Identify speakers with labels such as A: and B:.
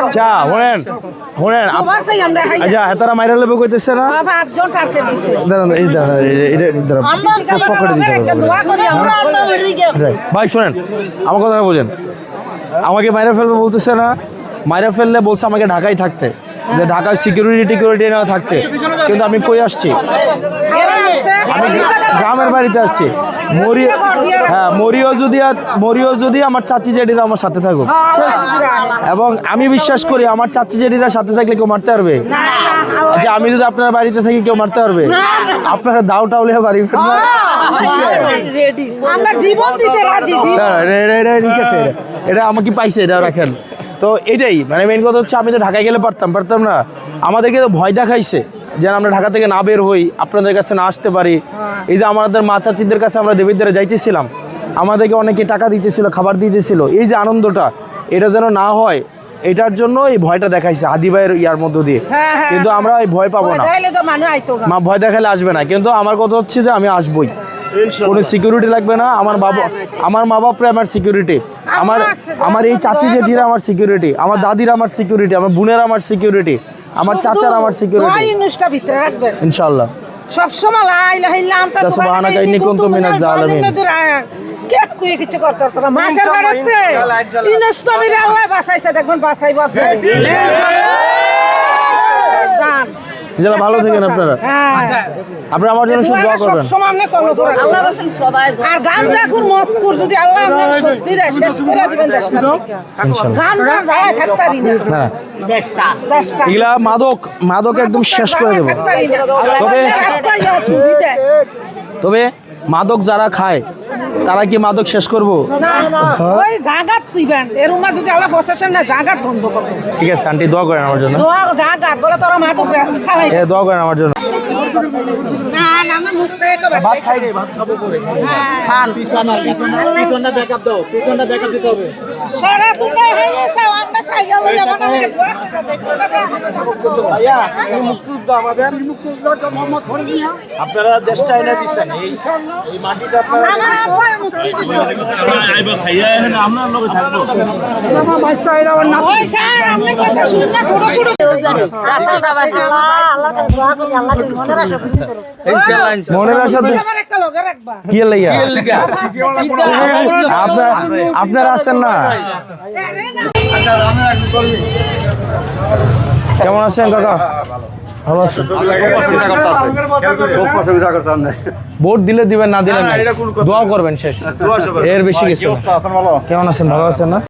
A: আচ্ছা শুনেন শুনেন আচ্ছা হেতারা মাইরা লেবে কইতেছে না? দাঁড়ান এই Right. ভাই শোনেন আমার কথা বোঝেন। আমাকে মাইরা ফেলবে বলতেছে না মাইরা ফেললে বলছে আমাকে ঢাকায় থাকতে। যে ঢাকায় সিকিউরিটি টিকিউরিটি না থাকতে। কিন্তু আমি কই আসছি? আমি গ্রামের বাড়িতে আসছি। মরি হ্যাঁ মরিও যদি মরিও যদি আমার চাচি জেডিরা আমার সাথে থাকুক। শেষ। এবং আমি বিশ্বাস করি আমার চাচি জেডিরা সাথে থাকলে কেউ মারতে পারবে। আচ্ছা আমি যদি আপনার বাড়িতে থাকি কেউ মারতে পারবে? আপনারা দাও টাউলে বাড়ি ফেলবেন
B: আমরা জীবন দিতে রাজি
A: এটা- এটা- এটা ঠিক আছে এটা। এটা আমাকে পাইছে এটা রাখেন। তো এটাই মানে মেন কথা হচ্ছে আমি তো ঢাকায় গেলে পারতাম পারতাম না। আমাদেরকে তো ভয় দেখাইছে যেন আমরা ঢাকা থেকে না বের হই আপনাদের কাছে না আসতে পারি। এই যে আমাদের মা চাচিদের কাছে আমরা দেবীদের যাইতেছিলাম আমাদেরকে অনেকে টাকা দিতেছিল খাবার দিতেছিল। এই যে আনন্দটা এটা যেন না হয় এটার জন্য এই ভয়টা দেখাইছে হাদি ভাইয়ের ইয়ার মধ্য দিয়ে।
B: হ্যাঁ, হ্যাঁ।
A: কিন্তু আমরা এই ভয় পাবো না।
B: তাইলে তো মানুষ আইতো না।
A: মা ভয় দেখালে আসবে না। কিন্তু আমার কথা হচ্ছে যে আমি আসবই। কোনো সিকিউরিটি লাগবে না। আমার বাবা আমার মা বাপরে আমার সিকিউরিটি আমার আমার এই চাচি জেঠিরা আমার সিকিউরিটি আমার দাদির আমার সিকিউরিটি আমার বোনের আমার সিকিউরিটি আমার চাচার আমার সিকিউরিটি
B: ইনুসটা ভিতরে রাখবেন।
A: ইনশাল্লাহ।
B: সব সময় লাই লাই লাম আনতা
A: তা সুবহানাকা ইন্নী কুনতু মিনাজ জালিমিন।
B: কে কুই কিছু করতে পারতো না? মাছের বাড়িতে। ইনস্তমির আল্লাহ বাঁচাইছে দেখবেন বাঁচাইব আপনারে জান
A: যারা ভালো থাকেন আপনারা।
B: হ্যাঁ।
A: আপনারা আমার জন্য শুধু দোয়া
B: সব
A: করবেন।
B: আর গাঞ্জা কুর মদ কুর যদি আল্লাহ আপনার সত্যি দেয় শেষ করে দিবেন দেশটা। থেকে
A: ইনশাল্লাহ।
B: গাঞ্জা যায় থাকতারি না।
A: হ্যাঁ।
B: দেশটা।
A: এগুলা মাদক মাদক একদম শেষ করে দেবো। তবে- তবে মাদক যারা খায় তারা কি মাদক শেষ করব?
B: ওই জাগাত এর উমা যদি আল্লাহ প্রশাসন না জাগাত বন্ধ করবে
A: ঠিক আছে আন্টি দোয়া করেন আমার জন্য।
B: দোয়া জাগাত বলে তোরা মাদক ছাড়াই
A: এ দোয়া করেন আমার জন্য।
B: না না আমি মুখ পেয়ে কবে
A: ভাত খাই রে ভাত খাব করে
B: খান পিছনা পিছনা হয়ে গেছে দাও পিছনা ব্যাকআপ দিতে
A: হবে। সারা হয়ে আমাদের আপনারা দেশটা এনে দিচ্ছেন এই এই মাটিটা আপনারা
B: আমার আব্বা মুক্তিযুদ্ধ। ওই স্যার আপনি কথা শুনুন না ছোট ছোট।
A: মনের আশা কি লাইয়া আপনারা আছেন না? কেমন আছেন কাকা? ভালো আছেন? ভোট দিলে দিবেন না দিলে। দোয়া করবেন শেষ। এর বেশি কিছু কেমন আছেন? ভালো আছেন না?